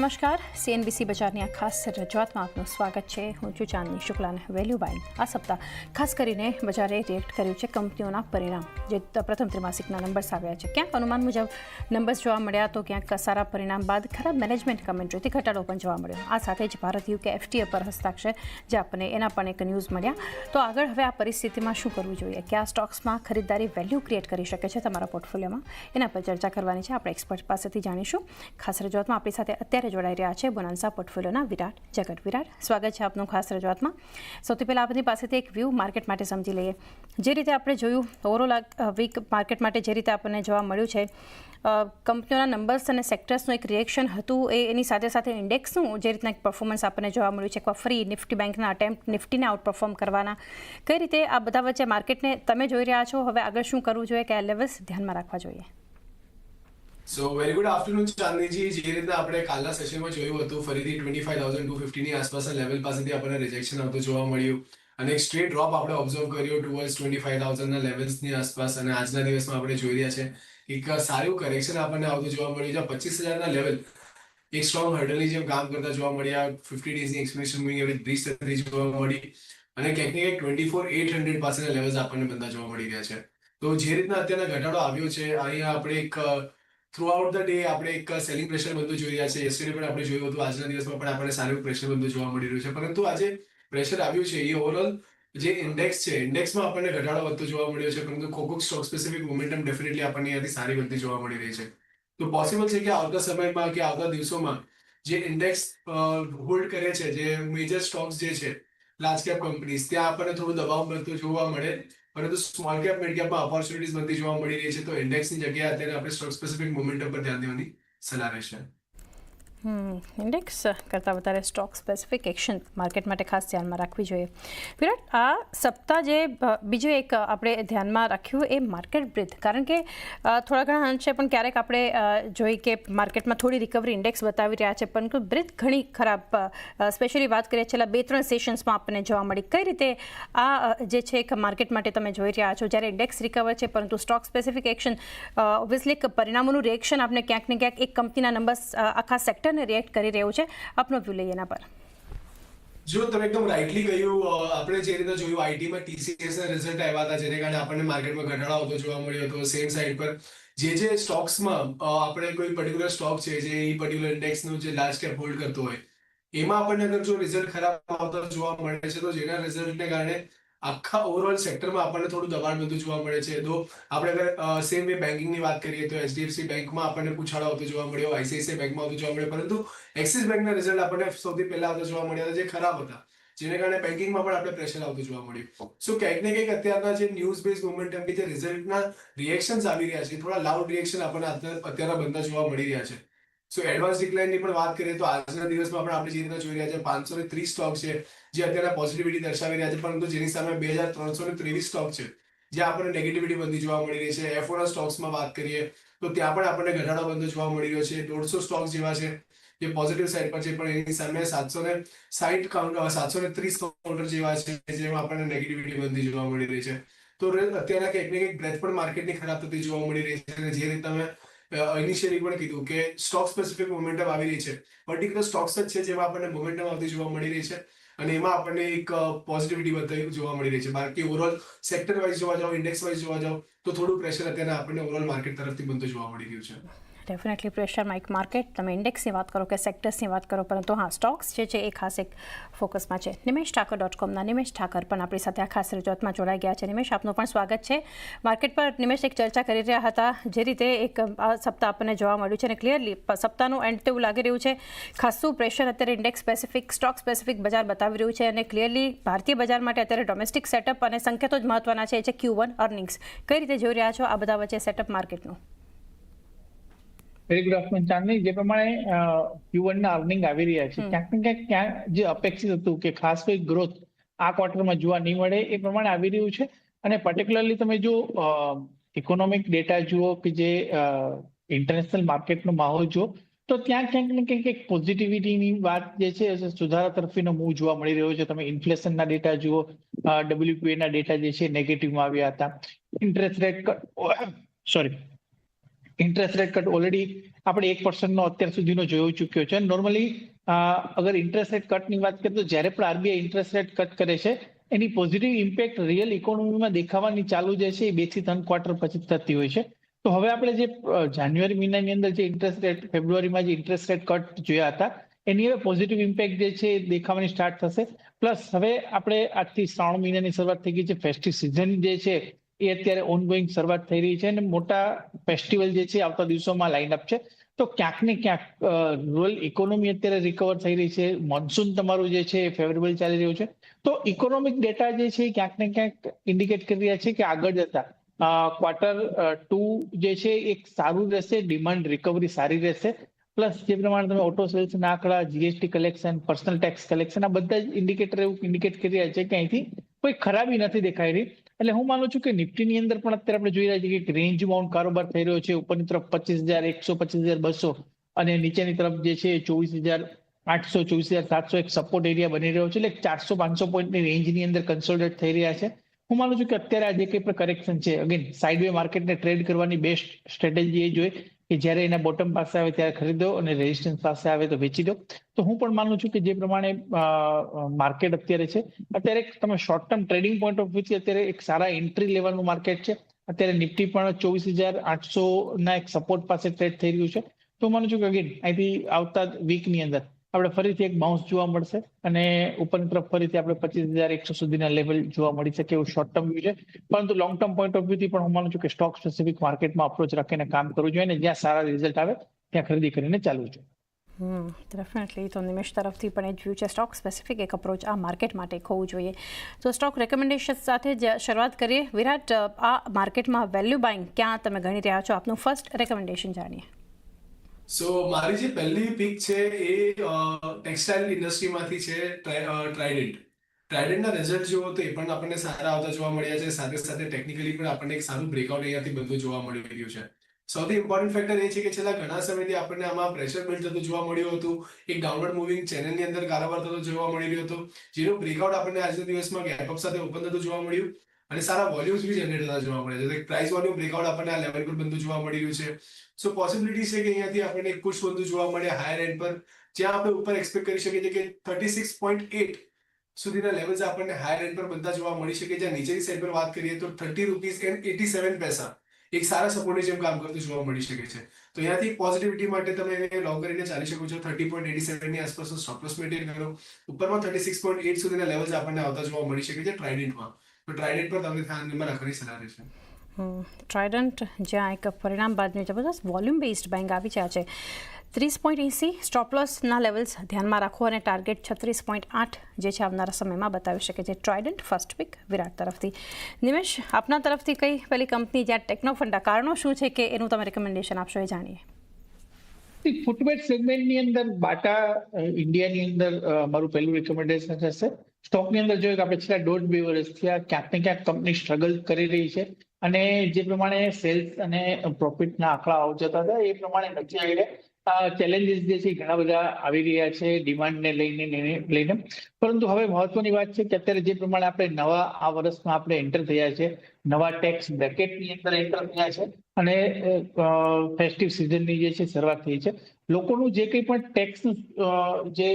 નમસ્કાર. સીએનબીસી બજારની આ ખાસ રજૂઆતમાં આપનું સ્વાગત છે. હું છું ચાંદની શુક્લાને વેલ્યુ બાય આ સપ્તાહ ખાસ કરીને બજારે રિએક્ટ કર્યું છે કંપનીઓના પરિણામ. જે પ્રથમ ત્રિમાસિકના નંબર્સ આવ્યા છે. ક્યાંક અનુમાન મુજબ નંબર્સ જોવા મળ્યા તો ક્યાંક સારા પરિણામ બાદ ખરાબ મેનેજમેન્ટ કમેન્ટ્રીથી ઘટાડો પણ જોવા મળ્યો. આ સાથે જ ભારત યુકે એફટીએ પર હસ્તાક્ષર, જે આપણને એના પણ એક ન્યૂઝ મળ્યા. તો આગળ હવે આ પરિસ્થિતિમાં શું કરવું જોઈએ? કયા સ્ટોક્સમાં ખરીદદારી વેલ્યુ ક્રિએટ કરી શકે છે તમારા પોર્ટફોલિયોમાં એના પર ચર્ચા કરવાની છે. આપણે એક્સપર્ટ પાસેથી જાણીશું. ખાસ રજૂઆતમાં આપણી સાથે અત્યારે જોડાઈ રહ્યા છે બોનાન્સા પોર્ટફોલિયોના વિરાટ, જગત વિરાટ. સ્વાગત છે આપનું ખાસ રજૂઆતમાં. સૌથી પહેલાં આપણી પાસેથી એક વ્યૂ માર્કેટ માટે સમજી લઈએ. જે રીતે આપણે જોયું ઓવરઓલ વીક માર્કેટ માટે જે રીતે આપણને જોવા મળ્યું છે કંપનીઓના નંબર્સ અને સેક્ટર્સનું એક રિએક્શન હતું એ એની સાથે સાથે ઇન્ડેક્સનું જે રીતના એક પરફોર્મન્સ આપણને જોવા મળ્યું છે. એકવાર ફ્રી નિફ્ટી બેંકના અટેમ્પ્ટ નિફ્ટીને આઉટ પરફોર્મ કરવાના. કઈ રીતે આ બધા વચ્ચે માર્કેટને તમે જોઈ રહ્યા છો? હવે આગળ શું કરવું જોઈએ? કયા લેવલ્સ ધ્યાનમાં રાખવા જોઈએ? સો વેરી ગુડ આફ્ટરનૂન ચાંદનીજી. જે રીતે આપણે કાલના સેશનમાં જોયું હતું, ફરીથી ટ્વેન્ટી ફાઈવ થાઉઝન્ડ ટુ ફિફ્ટીની આસપાસના લેવલ પાસેથી આપણને રિજેક્શન આવતું જોવા મળ્યું. અને એક સ્ટ્રેટ ડ્રોપ આપણે ઓબ્ઝર્વ કર્યો ટુવર્ડ્સ ટ્વેન્ટી ફાઈવ થાઉઝન્ડના લેવલ્સની આસપાસ અને આજના દિવસમાં આપણે જોઈ રહ્યા છે. એક સારું કરેક્શન આપણને આવતું જોવા મળ્યું છે. પચીસ હજારના લેવલ એક સ્ટ્રોંગ હર્ડલની જેમ કામ કરતા જોવા મળ્યા. ફિફ્ટી ડેઝની એક્સપ્રેશન મૂવિંગ એવરેજ બ્રિજ થતી જોવા મળી. અને ક્યાંક ને ટ્વેન્ટી ફોર એટ હંડ્રેડ પાસેના લેવલ્સ આપણને બધા જોવા મળી રહ્યા છે. તો જે રીતના અત્યારના ઘટાડો આવ્યો છે, અહીંયા આપણે એક થ્રુ આઉટ ધ ડે આપણે એક સેલિંગ પ્રેશર બધું જોઈ રહ્યા છે. યસ્ટરડે પણ આપણે જોયું હતું. આજના દિવસમાં પણ આપણને સારું પ્રેશર બધું જોવા મળી રહ્યું છે. પરંતુ આજે પ્રેશર આવ્યું છે એ ઓવરઓલ જે ઇન્ડેક્સ છે ઇન્ડેક્સમાં આપણને ઘટાડો વધતો જોવા મળ્યો છે, પરંતુ કોકોક સ્ટોક સ્પેસિફિક મોમેન્ટમ ડેફિનેટલી આપણને અહીંયાથી સારી વધતી જોવા મળી રહી છે. તો પોસિબલ છે કે આવતા સમયમાં કે આવતા દિવસોમાં જે ઇન્ડેક્સ હોલ્ડ કરે છે, જે મેજર સ્ટોક્સ જે છે લાર્જ કેપ કંપનીઝ ત્યાં આપણને થોડું દબાવ મળતું જોવા મળે, પરંતુ સ્મોલ કેપ મિડ કેપમાં ઓપોર્ચ્યુનિટીઝ બનતી જોવા મળી રહી છે, તો ઇન્ડેક્સની જગ્યાએ અત્યારે આપણે સ્ટોક સ્પેસિફિક મોમેન્ટમ પર ધ્યાન દેવાની સલાહ રહેશે. ઇન્ડેક્સ કરતાં વધારે સ્ટોક સ્પેસિફિક એક્શન માર્કેટ માટે ખાસ ધ્યાનમાં રાખવી જોઈએ. વિરાટ, આ સપ્તાહ જે બીજું એક આપણે ધ્યાનમાં રાખ્યું એ માર્કેટ બ્રિથ કારણ કે થોડા ઘણા અંશે પણ ક્યારેક આપણે જોઈ કે માર્કેટમાં થોડી રિકવરી ઇન્ડેક્સ બતાવી રહ્યા છે, પરંતુ બ્રિથ ઘણી ખરાબ સ્પેશિયલી વાત કરીએ છેલ્લા બે, ત્રણ સેશન્સમાં આપણને જોવા મળી. કઈ રીતે આ જે છે, એક માર્કેટ માટે તમે જોઈ રહ્યા છો? જ્યારે ઇન્ડેક્સ રિકવર છે, પરંતુ સ્ટોક સ્પેસિફિક એક્શન ઓબ્વિયસલી પરિણામોનું રિએક્શન આપણે ક્યાંક ને ક્યાંક એક કંપનીના નંબર્સ આખા સેક્ટરને રિએક્ટ કરી રહ્યું છે. આપનો વ્યૂ લઈએ એના પર. જો તમે એકદમ રાઇટલી કહ્યું આપણે જે રીતે જોયું આઈટીમાં ટીસીએસ ના રિઝલ્ટ આવ્યા હતા, જેને કારણે આપણને માર્કેટમાં ઘટાડો આવતો જોવા મળ્યો હતો સેમ સાઈડ પર. જે જે સ્ટોક્સમાં આપણે કોઈ પર્ટિક્યુલર સ્ટોક છે, જે એ પર્ટિક્યુલર ઇન્ડેક્સનું જે લાસ્ટ કેપ હોલ્ડ કરતો હોય, એમાં આપણને અગર જો રિઝલ્ટ ખરાબ આવતો જોવા મળે છે, તો જેના રિઝલ્ટને કારણે આખા ઓવરઓલ સેક્ટરમાં આપણને થોડું દબાણ બધું જોવા મળે છે. તો આપણે અગર સેમ વે બેન્કિંગની વાત કરીએ તો એચડીએફસી બેંકમાં આપણને પૂછાડો આવતો જોવા મળ્યો આઈસીઆઈસીઆઈ બેંકમાં આવતો જોવા મળ્યો, પરંતુ એક્સિસ બેંકના રિઝલ્ટ આપણને સૌથી પહેલા આવતા જોવા મળ્યા હતા જે ખરાબ હતા, જેને કારણે બેન્કિંગમાં પણ આપણે પ્રેશર આવતું જોવા મળ્યું. સો ક્યાંક ને ક્યાંક અત્યારના જે ન્યૂઝ બેઝ મોમેન્ટમ કે જે રિઝલ્ટના રિએક્શન્સ આવી રહ્યા છે, થોડા લાઉડ રિએક્શન આપણને અત્યાર- અત્યારના બનતા જોવા મળી રહ્યા છે. સો એડવાન્સ ડિક્લાઇનની પણ વાત કરીએ તો આજના દિવસમાં પણ આપણે જે રીતના જોઈ રહ્યા છે, પાંચસો ને ત્રીસ સ્ટોક છે, જે અત્યારે પોઝિટિવિટી દર્શાવી રહ્યા છે, પરંતુ જેની સામે બે હજાર ત્રણસો ને ત્રેવીસ સ્ટોક છે જે આપણને નેગેટિવિટી બંધી જોવા મળી રહી છે. એફઓના સ્ટોક્સમાં વાત કરીએ તો ત્યાં પણ આપણને ઘટાડો બંધ જોવા મળી રહ્યો છે. દોઢસો સ્ટોક જેવા છે, જે પોઝિટિવ સાઈડ પર છે, પણ એની સામે સાતસો ને સાઈઠ કાઉન્ટર સાતસો ને ત્રીસ કાઉન્ટર જેવા છે, જેમાં આપણને નેગેટિવિટી બંધી જોવા મળી રહી છે. તો અત્યારના કંઈક ને કંઈક બ્રેથ પણ માર્કેટની ખરાબ થતી જોવા મળી રહી છે જે રીતે તમે ઇનિશિયલી પણ કીધું કે સ્ટોક સ્પેસિફિક મોમેન્ટમ આવી રહી છે. પર્ટિક્યુલર સ્ટોક્સ જ છે જેમાં આપણને મોમેન્ટમ આવતી જોવા મળી રહી છે અને એમાં આપણને એક પોઝિટિવિટી બતાવી જોવા મળી રહી છે. બાકી ઓવરઓલ સેક્ટર વાઇઝ જોવા જાવ ઇન્ડેક્સ વાઇઝ જોવા જાવ તો થોડું પ્રેશર અત્યારે આપણને ઓવરઓલ માર્કેટ તરફથી બનતું જોવા મળી રહ્યું છે. ડેફિનેટલી પ્રેશર માઇક માર્કેટ તમે ઇન્ડેક્સની વાત કરો કે સેક્ટર્સની વાત કરો, પરંતુ હા સ્ટોક્સ જે છે, એ ખાસ એક ફોકસમાં છે. નિમેશ ઠાકર ડોટ કોમના નિમેશ ઠાકર પણ આપણી સાથે આ ખાસ રજૂઆતમાં જોડાઈ ગયા છે. નિમેશ, આપનું પણ સ્વાગત છે. માર્કેટ પર નિમેશ એક ચર્ચા કરી રહ્યા હતા, જે રીતે એક આ સપ્તાહ આપણને જોવા મળ્યું છે અને ક્લિયરલી સપ્તાહનું એન્ડ તેવું લાગી રહ્યું છે. ખાસું પ્રેશર અત્યારે ઇન્ડેક્સ સ્પેસિફિક સ્ટોક સ્પેસિફિક બજાર બતાવી રહ્યું છે અને ક્લિયરલી ભારતીય બજાર માટે અત્યારે ડોમેસ્ટિક સેટઅપ અને સંકેતો જ મહત્વના છે. એ છે ક્યુ વન અર્નિંગ્સ કઈ રીતે જોઈ રહ્યા છો આ બધા વચ્ચે સેટઅપ માર્કેટનું વેરી ગુડ આફ્ટરનૂન ચાંદની જે પ્રમાણે ક્યુ ના અર્નિંગ આવી રહ્યા છે ક્યાંક ને ક્યાંક ક્યાં જે અપેક્ષિત હતું કે ખાસ કોઈ ગ્રોથ આ ક્વાર્ટરમાં જોવા નહીં મળે એ પ્રમાણે આવી રહ્યું છે. અને પર્ટિક્યુલરલી તમે જો ઇકોનોમિક ડેટા જુઓ કે જે ઇન્ટરનેશનલ માર્કેટનો માહોલ જુઓ તો ત્યાં ક્યાંક ને ક્યાંક એક પોઝિટિવિટીની વાત જે છે સુધારા તરફીનો મૂવ જોવા મળી રહ્યો છે. તમે ઇન્ફ્લેશનના ડેટા જુઓ ડબલ્યુપીએના ડેટા જે છે નેગેટિવમાં આવ્યા હતા. Interest rate sorry interest rate cut already આપણે એક પર્સન્ટનો અત્યાર સુધીનો જોઈ ચૂક્યો છે. નોર્મલી અગર ઇન્ટરેસ્ટ રેટ કટની વાત કરીએ તો જ્યારે પણ આરબીઆઈ ઇન્ટરેસ્ટ રેટ કટ કરે છે, એની પોઝિટિવ ઇમ્પેક્ટ રિયલ ઇકોનોમીમાં દેખાવાની ચાલુ જે છે. એ બેથી ત્રણ ક્વાર્ટર પછી થતી હોય છે. તો હવે આપણે જે જાન્યુઆરી મહિનાની અંદર જે ઇન્ટરેસ્ટ રેટ ફેબ્રુઆરીમાં જે ઇન્ટરેસ્ટ રેટ કટ જોયા હતા, એની હવે પોઝિટિવ ઇમ્પેક્ટ જે છે એ દેખાવાની સ્ટાર્ટ થશે. પ્લસ હવે આપણે આજથી શ્રાવણ મહિનાની શરૂઆત થઈ ગઈ છે. ફેસ્ટિવ સિઝન જે છે એ અત્યારે ઓનગોઈંગ શરૂઆત થઈ રહી છે અને મોટા ફેસ્ટિવલ જે છે આવતા દિવસોમાં લાઇનઅપ છે. તો ક્યાંક ને ક્યાંક રૂરલ ઇકોનોમી અત્યારે રિકવર થઈ રહી છે. મોન્સૂન તમારું જે છે એ ફેવરેબલ ચાલી રહ્યું છે. તો ઇકોનોમિક ડેટા જે છે ક્યાંક ને ક્યાંક ઇન્ડિકેટ કરી રહ્યા છે કે આગળ જતા ક્વાર્ટર ટુ જે છે એક સારું રહેશે ડિમાન્ડ રિકવરી સારી રહેશે. પ્લસ જે પ્રમાણે તમે ઓટો સેલ્સ ના આંકડા GST collection personal tax collection આ બધા જ ઇન્ડિકેટર એવું ઇન્ડિકેટ કરી રહ્યા છે કે અહીંથી કોઈ ખરાબી નથી દેખાઈ રહી. એટલે હું માનું છું કે નિફ્ટીની અંદર પણ અત્યારે આપણે જોઈ રહ્યા છીએ કે રેન્જ બાઉન્ડ કારોબાર થઈ રહ્યો છે. ઉપરની તરફ પચીસ હજાર, એકસો પચીસ હજાર, બસો. અને નીચેની તરફ જે છે ચોવીસ હજાર, આઠસો ચોવીસ હજાર સાતસો એક સપોર્ટ એરિયા બની રહ્યો છે. એટલે ચારસો પાંચસો પોઈન્ટની રેન્જની અંદર કન્સોલિડેટ થઈ રહ્યા છે. હું માનું છું કે અત્યારે આ જે કંઈ પણ કરેક્શન છે અગેન સાઇડવે માર્કેટને ટ્રેડ કરવાની બેસ્ટ સ્ટ્રેટેજી એ જોઈએ કે જ્યારે એના બોટમ પાસે આવે ત્યારે ખરીદો અને રેઝિસ્ટન્સ પાસે આવે તો વેચી દો. તો હું પણ માનું છું કે જે પ્રમાણે માર્કેટ અત્યારે છે, અત્યારે તમે short term trading point of વ્યૂથી અત્યારે એક સારા એન્ટ્રી લેવાનું માર્કેટ છે. અત્યારે નિફ્ટી પણ ચોવીસ હજાર આઠસો ના એક સપોર્ટ પાસે ટ્રેડ થઈ રહ્યું છે. તો માનું છું કે અગેન અહીંથી આવતા વીકની અંદર આપણે ફરીથી એક બાઉન્સ જોવા મળશે અને ઉપરની તરફ ફરીથી આપણે પચીસ હજાર એકસો સુધીના લેવલ જોવા મળી શકે એવું શોર્ટ ટર્મ વ્યૂ છે. પરંતુ લોંગ ટર્મ પોઈન્ટ ઓફ વ્યૂથી પણ હું માનું છું કે સ્ટોક સ્પેસિફિક માર્કેટમાં અપ્રોચ રાખીને કામ કરવું જોઈએ અને જ્યાં સારા રિઝલ્ટ આવે, ત્યાં ખરીદી કરીને ચાલવું જોઈએ. ડેફિનેટલી તો નિમેશ તરફથી પણ એ જ વ્યૂ છે. સ્ટોક સ્પેસિફિક એક અપ્રોચ આ માર્કેટ માટે હોવું જોઈએ. તો સ્ટોક રેકમેન્ડેશન સાથે જ શરૂઆત કરીએ. વિરાટ, આ માર્કેટમાં વેલ્યુ બાઇંગ ક્યાં તમે ગણી રહ્યા છો? આપનું ફર્સ્ટ રેકમેન્ડેશન જાણીએ. સો મારી જે પહેલી પિક છે એ ટેક્સટાઇલ ઇન્ડસ્ટ્રીમાંથી છે ટ્રાઇડન્ટ ટ્રાઇડન્ટના રિઝલ્ટ જુઓ તો એ પણ આપણને સારા આવતા જોવા મળ્યા છે. સાથે સાથે ટેકનિકલી પણ આપણને એક સારું બ્રેકઆઉટ અહીંયાથી બધું જોવા મળી રહ્યું છે. સૌથી ઇમ્પોર્ટન્ટ ફેક્ટર એ છે કે છેલ્લા ઘણા સમયથી આપણને આમાં પ્રેશર બિલ્ડ થતું જોવા મળ્યું હતું. એક ડાઉનવર્ડ મૂવિંગ ચેનલની અંદર કારોબાર થતો જોવા મળી રહ્યો હતો. જેનો બ્રેકઆઉટ આપણને આજના દિવસમાં ગેપઅપ સાથે ઓપન થતું જોવા મળ્યું. અને સારા વોલ્યુમ્સ બી જનરેટ થતા જોવા મળે છે. પ્રાઇસ વોલ્યુમ બ્રેકઆઉટ આપણને આ લેવલ પર બનતું જોવા મળી રહ્યું છે. સો પોસિબિલિટી છે કે અહીંયાથી આપણને એક પુશ બનતું જોવા મળે હાયર એન્ડ પર, જ્યાં આપણે ઉપર એક્સપેક્ટ કરી શકીએ છીએ કે થર્ટી સિક્સ પોઈન્ટ એટ સુધીના લેવલ્સ આપણને હાયર એન્ડ પર બનતા જોવા મળી શકે. જ્યાં નીચેની સાઈડ પર વાત કરીએ તો thirty rupees and eighty seven પૈસા એક સારા સપોર્ટની જેમ કામ કરતું જોવા મળી શકે છે. તો અહીંયાથી પોઝિટિવિટી માટે તમે એને કરીને ચાલી શકો છો. થર્ટી પોઈન્ટ એટી સેવનની આસપાસ સ્ટોપલોસ મેન્ટેન કરો. ઉપરમાં થર્ટી સિક્સ પોઈન્ટ એટ સુધીના લેવલ્સ આપણને આવતા જોવા મળી શકે છે ટ્રાઇડન્ટમાં તો ટ્રાઇડન્ટ પર તમને ધ્યાનમાં રાખવાની સલાહ રહેશે. ટ્રાઇડન્ટ જ્યાં એક પરિણામ બાદની જબરદસ્ત વોલ્યુમ બેઝડ બેંક આવી જાય છે. ત્રીસ પોઈન્ટ એંસી સ્ટોપલોસના લેવલ્સ ધ્યાનમાં રાખો અને ટાર્ગેટ છત્રીસ પોઈન્ટ આઠ જે છે આવનારા સમયમાં બતાવી શકે છે. ટ્રાઇડન્ટ ફર્સ્ટ પિક વિરાટ તરફથી. નિમેશ આપના તરફથી કઈ પેલી કંપની જ્યાં ટેકનોફંડા કારણો શું છે કે એનું તમે રેકમેન્ડેશન આપશો એ જાણીએ. ફૂટવેર સેગમેન્ટની અંદર બાટા ઇન્ડિયાની અંદર મારું પહેલું રેકમેન્ડેશન રહેશે સ્ટોકની અંદર જોઈએ કે આપણે છેલ્લા દોઢ બે વર્ષથી આ ક્યાંક ને ક્યાંક કંપની સ્ટ્રગલ કરી રહી છે. અને જે પ્રમાણે સેલ્સ અને પ્રોફિટના આંકડા આવ જતા હતા, એ પ્રમાણે નથી આવી રહ્યા ચેલેન્જીસ જે છે ઘણા બધા આવી રહ્યા છે ડિમાન્ડને લઈને લઈને. પરંતુ હવે મહત્વની વાત છે કે અત્યારે જે પ્રમાણે આપણે નવા આ વર્ષમાં આપણે એન્ટર થયા છે, નવા ટેક્સ બ્રેકેટની અંદર એન્ટર થયા છે અને ફેસ્ટિવ સિઝનની જે છે, શરૂઆત થઈ છે. લોકોનું જે કંઈ પણ ટેક્સ જે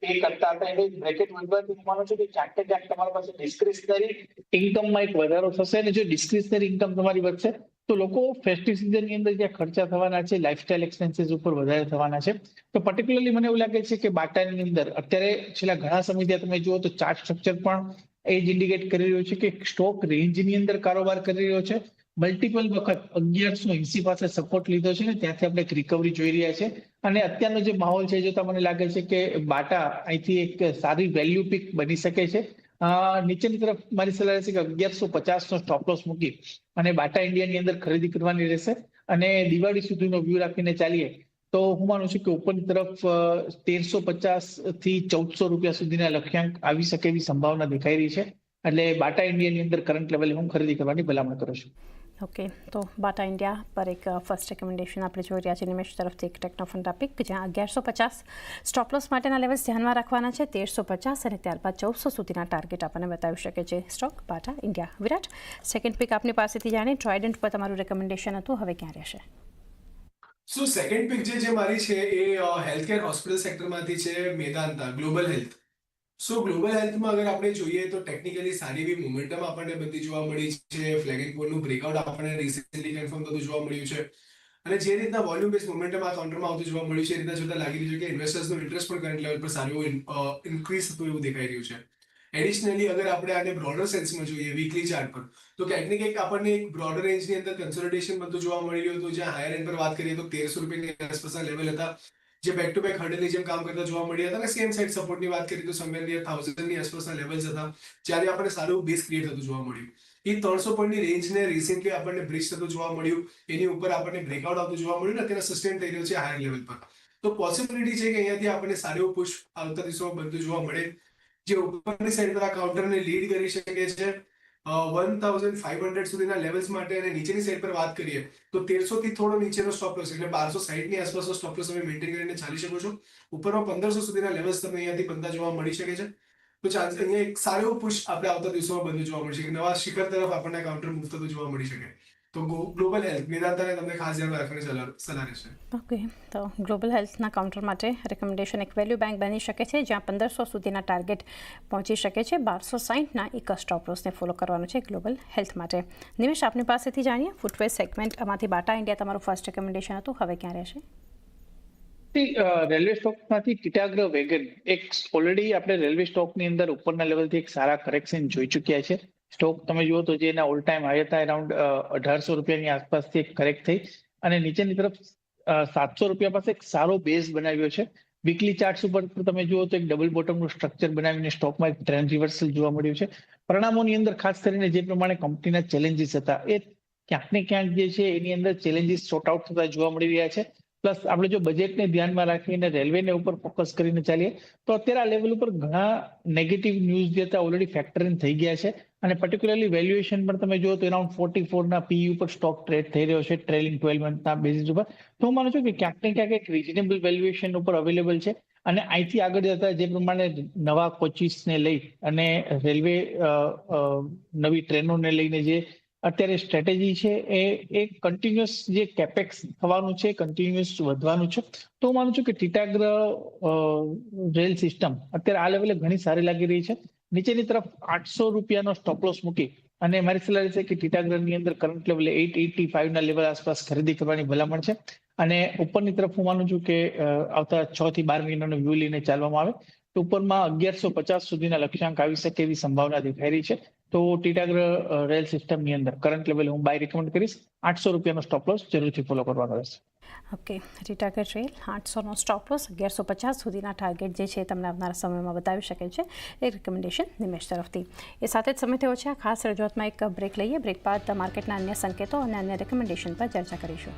પે કરતા હતા, એને બ્રેકેટ વધવાથી હું માનું છું કે ક્યાંક ને ક્યાંક તમારી પાસે ડિસ્ક્રિશનરી ઇન્કમમાં એક વધારો થશે અને જો ડિસ્ક્રિશનરી ઇન્કમ તમારી વધશે, તો લોકો ફેસ્ટિવ સિઝનની અંદર જ્યાં ખર્ચા થવાના છે લાઇફસ્ટાઇલ એક્સપેન્સીસ ઉપર વધારે થવાના છે. તો પર્ટિક્યુલરલી મને એવું લાગે છે કે બાટાની અંદર, અત્યારે છેલ્લા ઘણા સમય ત્યાં તમે જુઓ તો ચાર્ટ સ્ટ્રક્ચર પણ એ જ ઇન્ડિકેટ કરી રહ્યો છે કે સ્ટોક રેન્જની અંદર કારોબાર કરી રહ્યો છે. મલ્ટિપલ વખત અગિયારસો એસી પાસે સપોર્ટ લીધો છે ને, ત્યાંથી આપણે એક રિકવરી જોઈ રહ્યા છે. અને અત્યારનો જે માહોલ છે જોતા મને લાગે છે કે બાટા અહીંથી એક સારી વેલ્યુ પિક બની શકે છે. નીચેની તરફ મારી સલાહ રહેશે કે અગિયારસો પચાસ નો સ્ટોપલોસ મૂકી અને બાટા ઇન્ડિયાની અંદર ખરીદી કરવાની રહેશે. અને દિવાળી સુધીનો વ્યૂ રાખીને ચાલીએ તો હું માનું છું કે ઉપરની તરફ તેરસો પચાસથી ચૌદસો રૂપિયા સુધીના લક્ષ્યાંક આવી શકે એવી સંભાવના દેખાઈ રહી છે. એટલે બાટા ઇન્ડિયાની અંદર કરંટ લેવલે હું ખરીદી કરવાની ભલામણ કરું છું. ઓકે તો બાટા ઇન્ડિયા પર એક ફર્સ્ટ રેકમેન્ડેશન આપણે જોઈ રહ્યા છીએ નિમેશ તરફથી એક ટેકનોફોન ટોપિક જ્યાં અગિયારસો પચાસ સ્ટોપલોસ માટેના લેવલ્સ ધ્યાનમાં રાખવાના છે, તેરસો પચાસ અને ત્યારબાદ ચૌદસો સુધીના ટાર્ગેટ આપણને બતાવી શકે છે. Stock Bata India Virat second pick આપની પાસેથી જાણી ટ્રાઇડન્ટ પર તમારું રેકમેન્ડેશન હતું, હવે ક્યાં રહેશે? સો સેકન્ડ પિક જે મારી છે એ હેલ્થકેર હોસ્પિટલ સેક્ટરમાંથી છે Medanta global health so global હેલ્થમાં અગર આપણે જોઈએ તો ટેકનિકલી સારી એવી મોમેન્ટમ આપણને બધી જોવા મળી છે. ફ્લેગિંગ પોલનું બ્રેકઆઉટ આપણને રિસેન્ટલી કન્ફર્મ થતું જોવા મળ્યું છે. અને જે રીતના વોલ્યુમ બેઝ મોમેન્ટમ આ કાઉન્ટરમાં આવતું જોવા મળ્યું છે, એ રીતના જોતા લાગી રહ્યું છે કે ઇન્વેસ્ટર્સનો ઇન્ટરેસ્ટ પણ કરંટ લેવલ પર સારું ઇન્ક્રીઝ થતું એવું દેખાઈ રહ્યું છે. એડિશનલી અગર આપણે આને બ્રોડર સેન્સમાં જોઈએ વીકલી ચાર્ટ પર, તો ક્યાંક ને ક્યાંક આપણને એક બ્રોડર રેન્જની અંદર કન્સોલિડેશન બધું જોવા મળી રહ્યું હતું. જ્યાં હાયર એન્ડ પર વાત કરીએ તો તેરસો રૂપિયાની આસપાસના લેવલ હતા. જે બેક ટુ બેક હર્ડલની જેમ કામ કરતા જોવા મળ્યા હતા. અને સેમ સાઇડ સપોર્ટની વાત કરીએ તો સમય નિયર થાઉઝન્ડની આસપાસના લેવલ્સ હતા. જ્યારે આપણને સારું બેઝ ક્રિએટ થતું જોવા મળ્યું. એ ત્રણસો પોઈન્ટની રેન્જને રિસેન્ટલી આપણને બ્રિજ થતું જોવા મળ્યું. એની ઉપર આપણને બ્રેકઆઉટ આવતું જોવા મળ્યું ને અત્યારે સસ્ટેન થઈ રહ્યું છે હાયર લેવલ પર. તો પોસિબિલિટી છે કે અહીંયાથી આપણને સારું પુશ આવતા દિવસોમાં બનતું જોવા મળે. જે ઉપરની સાઈડ પર આ કાઉન્ટરને લીડ કરી શકે છે. વન થાઉઝન્ડ ફાઈવ હંડ્રેડ સુધીના લેવલ્સ માટે અને નીચેની સાઈડ પર વાત કરીએ, તો તેરસો થી થોડો નીચેનો સ્ટોપ લોસ એટલે બારસો સાઈઠની આસપાસનો સ્ટોપ લોસ તમે મેન્ટેન કરીને ચાલી શકો છો. ઉપરમાં પંદરસો સુધીના લેવલ્સ તમને અહીંયાથી બનતા જોવા મળી શકે છે. તો ચાન્સ અહીંયા એક સારો પુશ આપણે આવતા દિવસોમાં બનતું જોવા મળશે નવા શિખર તરફ આપણને કાઉન્ટર મૂવ જોવા મળી શકે. તો ગ્લોબલ હેલ્થ મેદાંતાને તમને ખાસ ધ્યાન રાખવાની સલાહ સલાહ રહેશે. ઓકે તો ગ્લોબલ હેલ્થના કાઉન્ટર માટે રેકમેન્ડેશન એક વેલ્યુ બેંક બની શકે છે જ્યાં પંદરસો સુધીના ટાર્ગેટ પહોંચી શકે છે. બારસો સાહીઠના એક સ્ટોપરોસને ફોલો કરવાનું છે ગ્લોબલ હેલ્થ માટે. નિમેશ આપની પાસેથી જાણીએ ફૂટવેર સેગમેન્ટમાંથી બાટા ઇન્ડિયા તમારું ફર્સ્ટ રેકમેન્ડેશન હતું હવે ક્યાં રહેશે? રેલવે સ્ટોકમાંથી ટીટાગ્ર વેગન એક ઓલરેડી આપણે રેલવે સ્ટોકની અંદર ઉપરના લેવલથી એક સારા કરેક્શન જોઈ ચૂક્યા છે. સ્ટોક તમે જુઓ તો જે એના ઓલ ટાઈમ હાઈ હતા અરાઉન્ડ અઢારસો રૂપિયાની આસપાસથી કરેક્ટ થઈ. અને નીચેની તરફ સાતસો રૂપિયા પાસે એક સારો બેઝ બનાવ્યો છે. વીકલી ચાર્ટ્સ ઉપર તમે જુઓ તો એક ડબલ બોટમનું સ્ટ્રક્ચર બનાવીને સ્ટોકમાં એક ટ્રેન્ડ રિવર્સલ જોવા મળ્યું છે. પરિણામોની અંદર ખાસ કરીને જે પ્રમાણે કંપનીના ચેલેન્જીસ હતા, એ ક્યાંક ને ક્યાંક જે છે એની અંદર ચેલેન્જીસ સોર્ટ આઉટ થતા જોવા મળી રહ્યા છે. પ્લસ આપણે જો બજેટને ધ્યાનમાં રાખીને રેલવેને ઉપર ફોકસ કરીને ચાલીએ, તો અત્યારે આ લેવલ ઉપર ઘણા નેગેટિવ ન્યૂઝ જે હતા ઓલરેડી ફેક્ટર થઈ ગયા છે. અને પર્ટિક્યુલરલી વેલ્યુએશન પણ તમે જુઓ તો અરાઉન્ડ ફોર્ટી ફોરના પી ઉપર સ્ટોક ટ્રેડ થઈ રહ્યો છે ટ્રેલિંગ ટ્વેલ્વ મંથના બેઝિસ ઉપર. તો હું માનું છું કે ક્યાંક ને ક્યાંક એક રિઝનેબલ વેલ્યુએશન ઉપર અવેલેબલ છે. અને અહીંથી આગળ જતા જે પ્રમાણે નવા કોચિસને લઈ અને રેલવે નવી ટ્રેનોને લઈને જે અત્યારે સ્ટ્રેટેજી છે એ એ કન્ટિન્યુઅસ જે કેપેક્સ થવાનું છે કન્ટિન્યુઅસ વધવાનું છે. તો હું માનું છું કે ટીટાગ્ર રેલ સિસ્ટમ અત્યારે આ લેવલે ઘણી સારી લાગી રહી છે. નીચેની તરફ આઠસો રૂપિયાનો સ્ટોપ લોસ મૂકી અને મારી સલાહ છે કે ટીટાગ્રની અંદર કરંટ લેવલે એટ એટી ફાઈવના લેવલ આસપાસ ખરીદી કરવાની ભલામણ છે. અને ઉપરની તરફ હું માનું છું કે આવતા છ થી બાર મહિનાનો વ્યૂ લઈને ચાલવામાં આવે. તો ઉપરમાં અગિયારસો પચાસ સુધીના લક્ષ્યાંક આવી શકે એવી સંભાવના દેખાઈ રહી છે. તો ટીટાગ્ર રેલ સિસ્ટમની અંદર કરંટ લેવલે હું બાય રિકમેન્ડ કરીશ. આઠસો રૂપિયાનો સ્ટોપ લોસ જરૂરથી ફોલો કરવાનો રહેશે. ઓકે રીટાગર રેલ આઠસોનો સ્ટોપ લોસ અગિયારસો પચાસ સુધીના ટાર્ગેટ જે છે તમને આવનારા સમયમાં બતાવી શકે છે, એ રિકમેન્ડેશન નિમેશ તરફથી. એ સાથે જ સમય થયો છે, આ ખાસ રજૂઆતમાં એક બ્રેક લઈએ. બ્રેક બાદ માર્કેટના અન્ય સંકેતો અને અન્ય રેકમેન્ડેશન પર ચર્ચા કરીશું.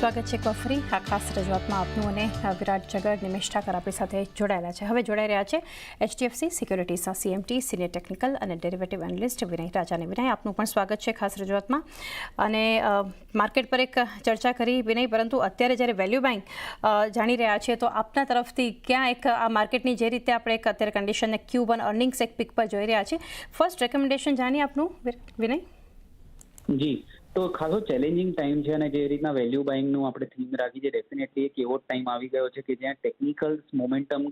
સ્વાગત છે એકવાર આ ખાસ રજૂઆતમાં આપનું અને વિરાટ જગડ નિમેશ ઠાકર આપણી સાથે જોડાયેલા છે. હવે જોડાઈ રહ્યા છે એચડીએફસી સિક્યોરિટીઝના સીએમટી સિનિયર ટેકનિકલ અને ડેરિવેટિવ એનાલિસ્ટ વિનય રાજાને. વિનય, આપનું પણ સ્વાગત છે ખાસ રજૂઆતમાં. અને માર્કેટ પર એક ચર્ચા કરી વિનય, પરંતુ અત્યારે જ્યારે વેલ્યુ બેંક જાણી રહ્યા છે, તો આપના તરફથી ક્યાં એક આ માર્કેટની જે રીતે આપણે એક અત્યારે કન્ડિશનને ક્યુ વન અર્નિંગ્સ એક પિક પર જોઈ રહ્યા છીએ ફર્સ્ટ રેકમેન્ડેશન જાણીએ આપનું, વિનય? જી. તો ખાસો ચેલેન્જિંગ ટાઈમ છે અને જે રીતના વેલ્યુ બાઇંગનું આપણે થીમ રાખી છે ડેફિનેટલી એક એવો ટાઈમ આવી ગયો છે કે જ્યાં ટેકનિકલ મોમેન્ટમ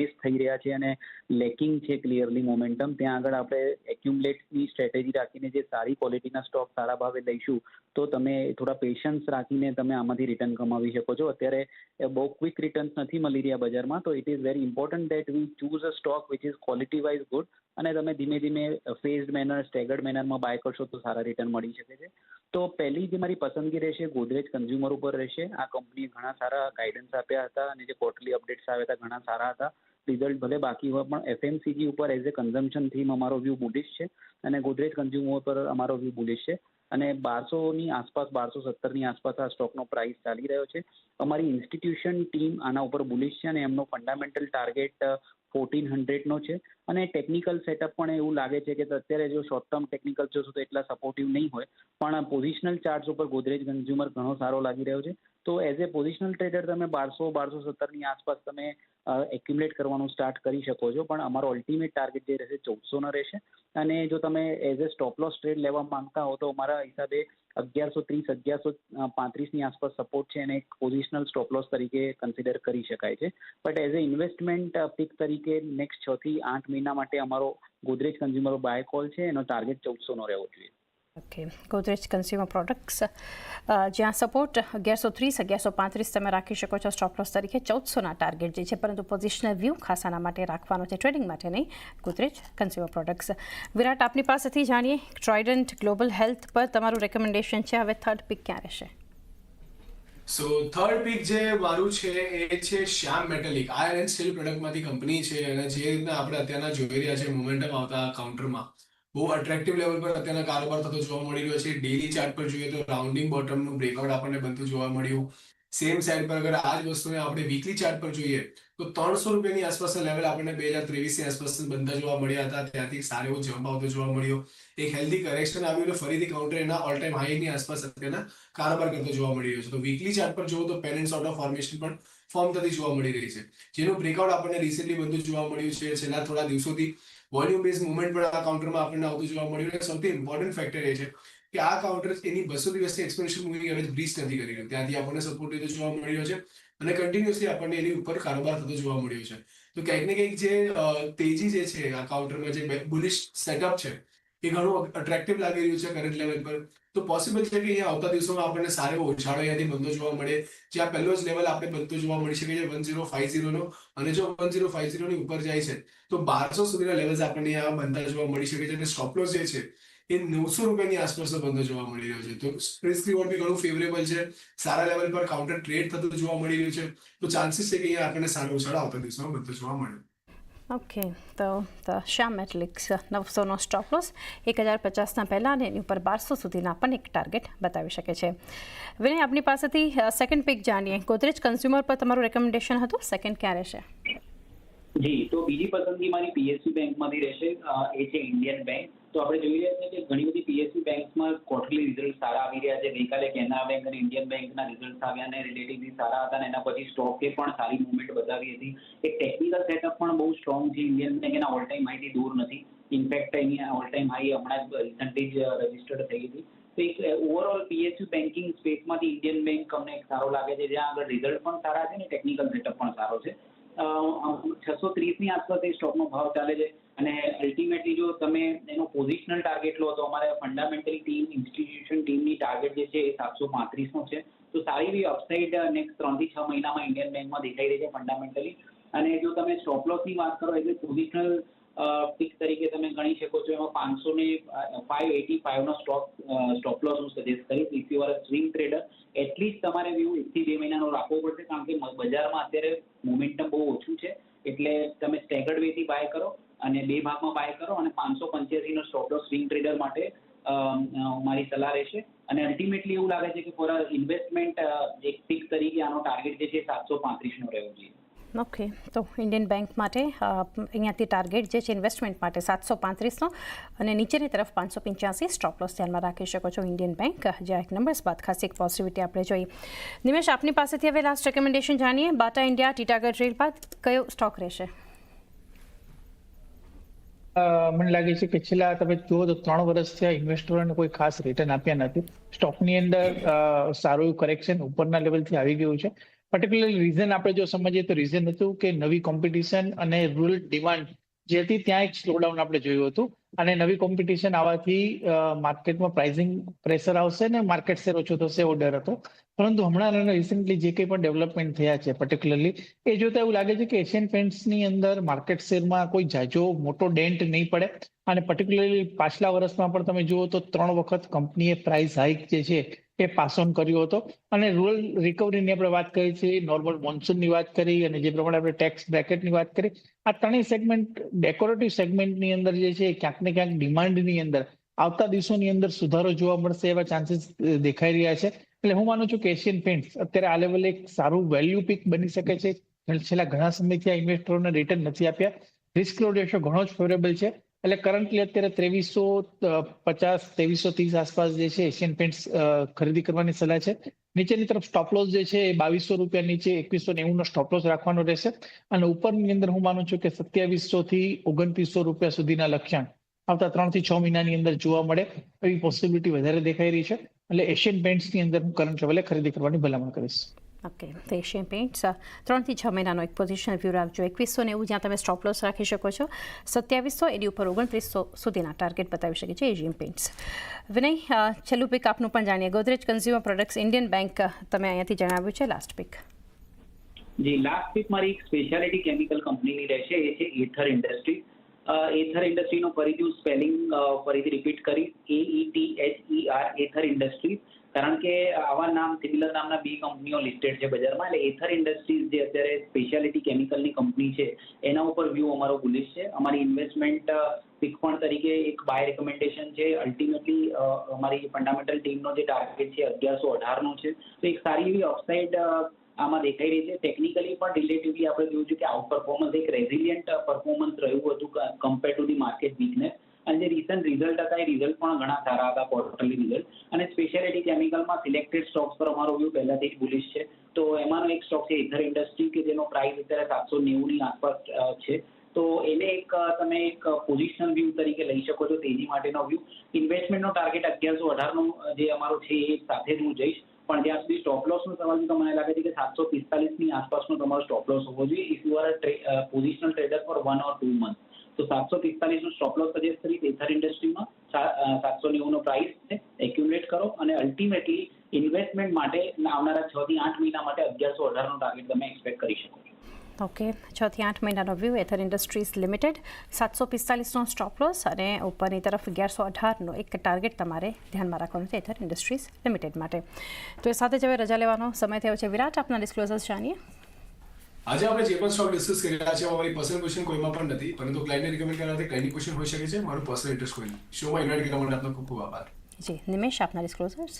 મિસ થઈ રહ્યા છે અને લેકિંગ છે ક્લિયરલી મોમેન્ટમ ત્યાં આગળ આપણે એક્યુમલેટની સ્ટ્રેટેજી રાખીને જે સારી ક્વોલિટીના સ્ટોક સારા ભાવે લઈશું, તો તમે થોડા પેશન્સ રાખીને તમે આમાંથી રિટર્ન કમાવી શકો છો. અત્યારે બહુ ક્વિક રિટર્ન્સ નથી મળી રહ્યા બજારમાં, તો it is very important that we choose a stock which is quality wise good અને તમે ધીમે ધીમે ફેઝડ મેનર, સ્ટેગર્ડ મેનરમાં બાય કરશો તો સારા રિટર્ન મળી શકે છે. તો પહેલી જે મારી પસંદગી રહેશે ગોદરેજ કન્ઝ્યુમર ઉપર રહેશે. આ કંપનીએ ઘણા સારા ગાઈડન્સ આપ્યા હતા અને જે ક્વાર્ટરલી અપડેટ્સ આવ્યા હતા ઘણા સારા હતા. રિઝલ્ટ ભલે બાકી હોય, પણ એફએમસીજી ઉપર એઝ એ કન્ઝમ્પશન થીમ અમારો વ્યૂ બુલિશ છે અને ગોદરેજ કન્ઝ્યુમર પર અમારો વ્યૂ બુલિશ છે. અને બારસોની આસપાસ, બારસો સત્તરની આસપાસ આ સ્ટોકનો પ્રાઇસ ચાલી રહ્યો છે. અમારી ઇન્સ્ટિટ્યુશન ટીમ આના ઉપર બુલિશ છે અને એમનો ફંડામેન્ટલ ટાર્ગેટ ફોર્ટીન હંડ્રેડનો છે. અને ટેકનિકલ સેટઅપ પણ એવું લાગે છે કે અત્યારે જો શોર્ટ ટર્મ ટેકનિકલ જોશો તો એટલા સપોર્ટિવ નહીં હોય. પણ પોઝિશનલ ચાર્ટ્સ ઉપર ગોદરેજ કન્ઝ્યુમર ઘણો સારો લાગી રહ્યો છે. તો એઝ એ પોઝિશનલ ટ્રેડર તમે બારસો બારસો સત્તરની આસપાસ તમે એક્યુમ્યુલેટ કરવાનું સ્ટાર્ટ કરી શકો છો. પણ અમારો અલ્ટિમેટ ટાર્ગેટ જે રહેશે ચૌદસોનો રહેશે. અને જો તમે as a stop loss trade લેવા માંગતા હો, તો અમારા હિસાબે અગિયારસો ત્રીસ, અગિયારસો પાંત્રીસની આસપાસ સપોર્ટ છે અને એક પોઝિશનલ સ્ટોપ લોસ તરીકે કન્સિડર કરી શકાય છે. But as a investment pick તરીકે નેક્સ્ટ છ થી આઠ મહિના માટે અમારો ગોદરેજ કન્ઝ્યુમર બાય કોલ છે. એનો ટાર્ગેટ ચૌદસોનો રહેવો જોઈએ. ઓકે ગોદરેજ કન્ઝ્યુમર પ્રોડક્ટ્સ જ્યાં સપોર્ટ અગિયારસો ત્રીસ અગિયારસો પાંત્રીસ તમે રાખી શકો છો સ્ટોપલોસ તરીકે ચૌદસોના ટાર્ગેટ જે છે પરંતુ પોઝિશનલ વ્યૂ ખાસ માટે રાખવાનો છે ટ્રેડિંગ માટે નહીં ગોદરેજ કન્ઝ્યુમર પ્રોડક્ટ્સ વિરાટ આપની પાસેથી જાણીએ ટ્રાઇડન્ટ ગ્લોબલ હેલ્થ પર તમારું રેકમેન્ડેશન છે હવે થર્ડ પિક ક્યાં રહેશે સો થર્ડ પીક જે મારું છે એ છે Shyam metallic iron and steel પ્રોડક્ટમાંથી company છે અને જે આપણે અત્યારના જોઈ રહ્યા છે મોમેન્ટમ આવતા કાઉન્ટરમાં બહુ અટ્રેક્ટિવ લેવલ પર અત્યારના કારોબાર થતો જોવા મળી રહ્યો છે. ડેલી ચાર્ટ પર જોઈએ તો રાઉન્ડિંગ બોટમનું બ્રેકઆઉટ આપણને બનતું જોવા મળ્યું. સેમ સાઈડ પર અગર આ જ વસ્તુને આપણે વીકલી ચાર્ટ પર જોઈએ, તો ત્રણસો રૂપિયાની આસપાસના લેવલ આપણને બે હજાર ત્રેવીસની આસપાસ બનતા જોવા મળ્યા હતા. ત્યાંથી સારો એવો જમ્પ આવતો જોવા મળ્યો. એક હેલ્ધી કરેક્શન આવ્યું અને ફરીથી કાઉન્ટર એના ઓલ ટાઈમ હાઈની આસપાસ અત્યારના કારોબાર કરતો જોવા મળી રહ્યો છે. તો વીકલી ચાર્ટ પર જોવો તો પેરેન્ટ ઓફ ફોર્મેશન પણ ફોર્મ થતી જોવા મળી રહી છે. જેનું બ્રેકઆઉટ આપણને રિસેન્ટલી બનતું જોવા મળ્યું છે. છેલ્લા થોડા દિવસોથી વોલ્યુમ બેઝ મુવમેન્ટ પણ આ કાઉન્ટરમાં આપણને આવતું જોવા મળ્યું અને સૌથી ઇમ્પોર્ટન્ટ ફેક્ટર એ છે કે આ કાઉન્ટર એની બસો દિવસની એક્સપેન્શન મૂવિંગ એવરેજ બ્રીચ નથી કરી રહ્યું. ત્યાંથી આપણને સપોર્ટ થતો જોવા મળ્યો છે અને કન્ટિન્યુઅસલી આપણને એની ઉપર કારોબાર થતો જોવા મળ્યો છે. તો ક્યાંક ને ક્યાંક જે તેજી જે છે આ કાઉન્ટરમાં જે બુલિશ સેટઅપ છે એ ઘણું અટ્રેક્ટિવ લાગી રહ્યું છે કરંટ લેવલ પર. તો પોસિબલ છે કે અહીંયા આવતા દિવસોમાં આપણને સારો ઉછાળો અહીંયાથી બંધો જોવા મળે? જ્યાં પહેલો જ લેવલ આપણે બનતો જોવા મળી શકે છે વન ઝીરો ફાઈવ ઝીરોનો અને જો વન ઝીરો ફાઈવ ઝીરોની ઉપર જાય છે, તો બારસો સુધીના લેવલ્સ આપણને અહીંયા બનતા જોવા મળી શકે છે અને સ્ટોપલોસ જે છે, એ નવસો રૂપિયાની આસપાસનો બંધો જોવા મળી રહ્યો છે. તો રિસ્ક રિવોર્ડ બી ઘણું ફેવરેબલ છે. સારા લેવલ પર કાઉન્ટર ટ્રેડ થતું જોવા મળી રહ્યું છે. તો ચાન્સીસ છે કે અહીંયા આપણને સારો ઉછાળો આવતા દિવસોમાં બંધો જોવા મળે. ઓકે તો ધ શ્યામ મેટલિક્સ નવસોનો સ્ટોપ લોસ એક હજાર પચાસના પહેલાં અને એની ઉપર બારસો સુધીના પણ એક ટાર્ગેટ બતાવી શકે છે વિનય આપની પાસેથી સેકન્ડ પિક જાણીએ ગોદરેજ કન્ઝ્યુમર પર તમારું રેકમેન્ડેશન હતું સેકન્ડ ક્યાં રહેશે જી, તો બીજી પસંદગી મારી પીએસયુ બેંકમાંથી રહેશે. એ છે ઇન્ડિયન બેંક તો આપણે જોઈ રહ્યા છીએ કે ઘણી બધી પીએસયુ બેંક્સમાં ક્વાર્ટરલી રિઝલ્ટ સારા આવી રહ્યા છે. ગઈકાલે કેનરા બેંક અને ઇન્ડિયન બેંકના રિઝલ્ટ આવ્યા અને રિલેટિવલી સારા હતા અને એના પછી સ્ટોકે પણ સારી મુવમેન્ટ બતાવી હતી. એક ટેકનિકલ સેટઅપ પણ બહુ સ્ટ્રોંગ છે ઇન્ડિયન બેંક એના ઓલ ટાઈમ હાઈથી દૂર નથી. ઇનફેક્ટ એની ઓલ ટાઈમ હાઈ હમણાં જ રિસન્ટલી જ રજીસ્ટર્ડ થઈ હતી. તો એક ઓવરઓલ પીએસયુ બેન્કિંગ સ્પેસમાંથી ઇન્ડિયન બેંક અમને એક સારો લાગે છે. જ્યાં આગળ રિઝલ્ટ પણ સારા છે ને ટેકનિકલ સેટઅપ પણ સારો છે. છસો ત્રીસની આસપાસ એ સ્ટોકનો ભાવ ચાલે છે. અને અલ્ટિમેટલી જો તમે એનો પોઝિશનલ ટાર્ગેટ લો, તો અમારે ફંડામેન્ટલી ટીમ ઇન્સ્ટિટ્યુશન ટીમની ટાર્ગેટ જે છે એ સાતસો પાંત્રીસનો છે. તો સારી એવી અપસાઇડ નેક્સ્ટ ત્રણથી છ મહિનામાં ઇન્ડિયન બેંકમાં દેખાઈ રહી છે ફંડામેન્ટલી અને જો તમે સ્ટોપ લોસની વાત કરો, એટલે પોઝિશનલ પિક તરીકે તમે ગણી શકો છો. એમાં પાંચસો ને ફાઈવ એટી ફાઇવનો સ્ટોક સ્ટોપ લોસ હું સજેસ્ટ કરીશ. If you are swing trader at least તમારે વ્યૂ એકથી બે મહિનાનો રાખવો પડશે, કારણ કે બજારમાં અત્યારે મોમેન્ટમ બહુ ઓછું છે. એટલે તમે સ્ટેગર્ડ વેથી બાય કરો અને બે ભાગમાં બાય કરો અને પાંચસો પંચ્યાસીનો સ્ટોપ લોસ સ્વિંગ ટ્રેડર માટે મારી સલાહ રહેશે. અને અલ્ટિમેટલી એવું લાગે છે કે ફોર ઇન્વેસ્ટમેન્ટ એક પિક તરીકે આનો ટાર્ગેટ જે છે સાતસો પાંત્રીસનો રહેવો જોઈએ. ઓકે, તો ઇન્ડિયન બેંક માટે અહીંયાથી ટાર્ગેટ જે છે ઇન્વેસ્ટમેન્ટ માટે સાતસો પાંત્રીસનો અને નીચેની તરફ પાંચસો પંચ્યાસી સ્ટોપ ધ્યાનમાં રાખી શકો છો ઇન્ડિયન બેંક જે એક નંબર્સ બાદ ખાસ એક પોઝિટિવિટી આપણે જોઈ. નિમેશ, આપની પાસેથી હવે લાસ્ટ રેકમેન્ડેશન જાણીએ. બાટા ઇન્ડિયા ટીટાગઢ રેલ બાદ કયો સ્ટોક રહેશે? મને લાગે છે કે છેલ્લા તમે જુઓ તો ત્રણ વર્ષ થયા ઇન્વેસ્ટરોને કોઈ ખાસ રિટર્ન આપ્યા નથી. સ્ટોકની અંદર સારું એવું કરેક્શન ઉપરના લેવલથી આવી ગયું છે. પર્ટિક્યુલરલી રીઝન આપણે જો સમજીએ તો રીઝન હતું કે નવી કોમ્પિટિશન અને રૂરલ ડિમાન્ડ જે હતી ત્યાં એક સ્લોડાઉન આપણે જોયું હતું. અને નવી કોમ્પિટિશન આવવાથી માર્કેટમાં પ્રાઇઝિંગ પ્રેશર આવશે ને માર્કેટ શેર ઓછો થશે એવો ડર હતો. પરંતુ હમણાં રિસેન્ટલી જે કંઈ પણ ડેવલપમેન્ટ થયા છે પર્ટિક્યુલરલી એ જોતા એવું લાગે છે કે એશિયન પેન્ટ્સની અંદર માર્કેટ શેરમાં કોઈ જાજો મોટો ડેન્ટ નહીં પડે. અને પર્ટિક્યુલરલી પાછલા વર્ષમાં પણ તમે જુઓ તો ત્રણ વખત કંપનીએ પ્રાઇસ હાઇક જે છે એ પાસ ઓન કર્યો હતો. અને રૂરલ રિકવરીની આપણે વાત કરી છે નોર્મલ મોન્સૂનની વાત કરી અને જે પ્રમાણે આપણે ટેક્સ બ્રેકેટની વાત કરી, આ ત્રણેય સેગમેન્ટ ડેકોરેટિવ સેગમેન્ટની અંદર જે છે, ક્યાંક ને ક્યાંક ડિમાન્ડની અંદર, આવતા દિવસોની અંદર સુધારો જોવા મળશે એવા ચાન્સીસ દેખાઈ રહ્યા છે. એટલે હું માનું છું કે એશિયન પેન્ટ્સ અત્યારે આ લેવલે એક સારું વેલ્યુ પિક બની શકે છે. છેલ્લા ઘણા સમયથી આ ઇન્વેસ્ટરોને રિટર્ન નથી આપ્યા. રિસ્ક લોડ રેશિયો ઘણો જ ફેવરેબલ છે. એટલે કરન્ટલી અત્યારે ત્રેવીસો પચાસ, ત્રેવીસો ત્રીસ આસપાસ જે છે એશિયન પેન્ટ્સ ખરીદી કરવાની સલાહ છે. નીચેની તરફ સ્ટોપલોસ જે છે, એ બાવીસો રૂપિયા નીચે એકવીસો નેવું નો સ્ટોપલોસ રાખવાનો રહેશે. અને ઉપરની અંદર હું માનું છું કે સત્યાવીસો થી ઓગણત્રીસો રૂપિયા સુધીના લક્ષ્યાંક આવતા ત્રણથી છ મહિનાની અંદર જોવા મળે એવી પોસિબિલિટી વધારે દેખાઈ રહી છે. એટલે એશિયન પેન્ટ્સની અંદર હું કરંટ લેવલે ખરીદી કરવાની ભલામણ કરીશ. ઓકે એશિયન પેઇન્ટ્સ ત્રણથી છ મહિનાનો એક પોઝિશન વ્યૂ રાખજો એકવીસો નેવું જ્યાં તમે સ્ટોપ લોસ રાખી શકો છો સત્યાવીસો એની ઉપર ઓગણત્રીસો સુધીના ટાર્ગેટ બતાવી શકે છે એશિયન પેઇન્ટ્સ વિનય છેલ્લું પિક આપનું પણ જાણીએ Godrej consumer products Indian bank તમે અહીંયાથી જણાવ્યું છે લાસ્ટ પિક જી લાસ્ટ વીક મારી એક સ્પેશિયાલિટી કેમિકલ કંપનીની રહેશે, એ છે એથર ઇન્ડસ્ટ્રી એથર ઇન્ડસ્ટ્રીનો ફરીથી સ્પેલિંગ ફરીથી રિપીટ કરીશ. A E T H E R Ather industry કારણ કે આવા નામ સિમિલર નામના બે કંપનીઓ લિસ્ટેડ છે બજારમાં. એટલે એથર ઇન્ડસ્ટ્રીઝ જે અત્યારે સ્પેશિયાલિટી કેમિકલની કંપની છે, એના ઉપર વ્યૂ અમારો બુલિશ છે. અમારી ઇન્વેસ્ટમેન્ટ પિક પણ તરીકે એક બાય રેકમેન્ડેશન છે. અલ્ટિમેટલી અમારી ફંડામેન્ટલ ટીમનો જે ટાર્ગેટ છે અગિયારસો અઢારનો છે. તો એક સારી એવી અપસાઇડ આમાં દેખાઈ રહી છે. ટેકનિકલી પણ રિલેટિવલી આપણે જોયું છે કે આઉટ પરફોર્મન્સ એક રેઝિલિયન્ટ પરફોર્મન્સ રહ્યું હતું compare to the market weakness અને જે રિસન્ટ રિઝલ્ટ હતા, એ રિઝલ્ટ પણ ઘણા સારા હતા ક્વાર્ટરલી રિઝલ્ટ અને સ્પેશિયાલિટી કેમિકલમાં સિલેક્ટેડ સ્ટોક્સ પર અમારો વ્યૂ પહેલાથી જ બુલિશ છે. તો એમાંનો એક સ્ટોક છે ઇથર ઇન્ડસ્ટ્રી કે જેનો પ્રાઇસ અત્યારે સાતસો નેવુંની આસપાસ છે. તો એને એક તમે એક પોઝિશનલ વ્યૂ તરીકે લઈ શકો છો તેજી માટેનો વ્યૂ ઇન્વેસ્ટમેન્ટનો ટાર્ગેટ અગિયારસો અઢારનો જે અમારો છે, એ સાથે જ હું જઈશ. પણ જ્યાં સુધી સ્ટોપ લોસનો સવાલ તો મને લાગે છે કે સાતસો પિસ્તાલીસની આસપાસનો તમારો સ્ટોપ લોસ હોવો જોઈએ if you are positional trader for one or two month તો સાતસો પિસ્તાલીસનો સ્ટોપ લોસ સજેસ્ટ કરી એથર ઇન્ડસ્ટ્રીમાં. સાતસો નેવુંનો પ્રાઇસ છે. કરો અને અલ્ટિમેટલી ઇન્વેસ્ટમેન્ટ માટે આવનારા છ થી આઠ મહિના માટે અગિયારસો અઢારનો ટાર્ગેટ તમે એક્સપેક્ટ કરી શકો ઓકે. છ થી આઠ મહિનાનો વ્યૂ એથર ઇન્ડસ્ટ્રીઝ લિમિટેડ સાતસો પિસ્તાલીસનો સ્ટોપ લોસ અને ઉપરની તરફ અગિયારસો અઢારનો એક ટાર્ગેટ તમારે ધ્યાનમાં રાખવાનું છે એથર ઇન્ડસ્ટ્રીઝ લિમિટેડ માટે. તો એ સાથે જ હવે રજા લેવાનો સમય થયો છે. વિરાટ, આપના ડિસ્ક્લોઝર્સ જાણીએ? આજે આપણે જે પણ સ્ટોક ડિસ્કસ કરી રહ્યા છે મારી પર્સનલ ક્વેશ્ચન કોઈમાં પણ નથી પરંતુ ક્લાયન્ટને રિકમેન્ડ કરવાથી ક્લાયન્ટની ક્વેશ્ચન હોઈ શકે છે મારું પર્સનલ ઇન્ટરેસ્ટ કોઈ શોમાં ઇન્વાઇટ કરવા માટે આપનો ખૂબ ખૂબ આભાર. જી નિમેશ આપના ડિસ્ક્લોઝર્સ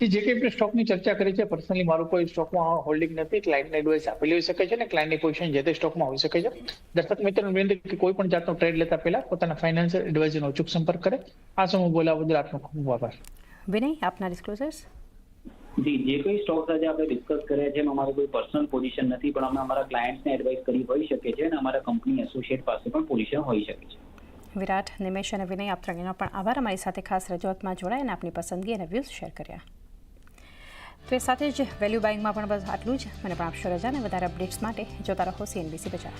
જે કંઈ આપણે સ્ટોકની ચર્ચા કરી છે પર્સનલી મારું કોઈ સ્ટોકમાં હોલ્ડિંગ નથી ક્લાયન્ટને એડવાઇસ આપેલી હોઈ શકે છે અને ક્લાયન્ટની પોઝિશન જે તે સ્ટોકમાં હોઈ શકે છે. દર્શક મિત્રો વિનંતી કે કોઈ પણ જાતનો ટ્રેડ લેતા પહેલા પોતાના ફાઇનાન્શિયલ એડવાઇઝરનો અચૂક સંપર્ક કરે. આ સમય બોલાવવા બદલ આપનો ખૂબ ખૂબ આભાર. વિનય આપના ડિસ્ક્લોઝર્સ જી, જે કોઈ સ્ટોક્સ આજે આપણે ડિસ્કસ કર્યા છે એમાં અમારું કોઈ પર્સનલ પોઝિશન નથી, પણ અમે અમારા ક્લાયન્ટ્સને એડવાઇસ કરી હોઈ શકે છે અને અમારા કંપની એસોસિએટ પાસે પણ પોઝિશન હોઈ શકે છે. વિરાટ, નિમેશ અને વિનય, આપ ત્રણેયનો પણ આભાર. અમારી સાથે ખાસ રજૂઆતમાં જોડાયા અને આપની પસંદગી અને વ્યૂઝ શેર કર્યા. તો એ સાથે જ વેલ્યુ બાઇંગમાં પણ બસ આટલું જ. મને પણ આપશો રજા અને વધારે અપડેટ્સ માટે જોતા રહો સીએનબીસી બજાર.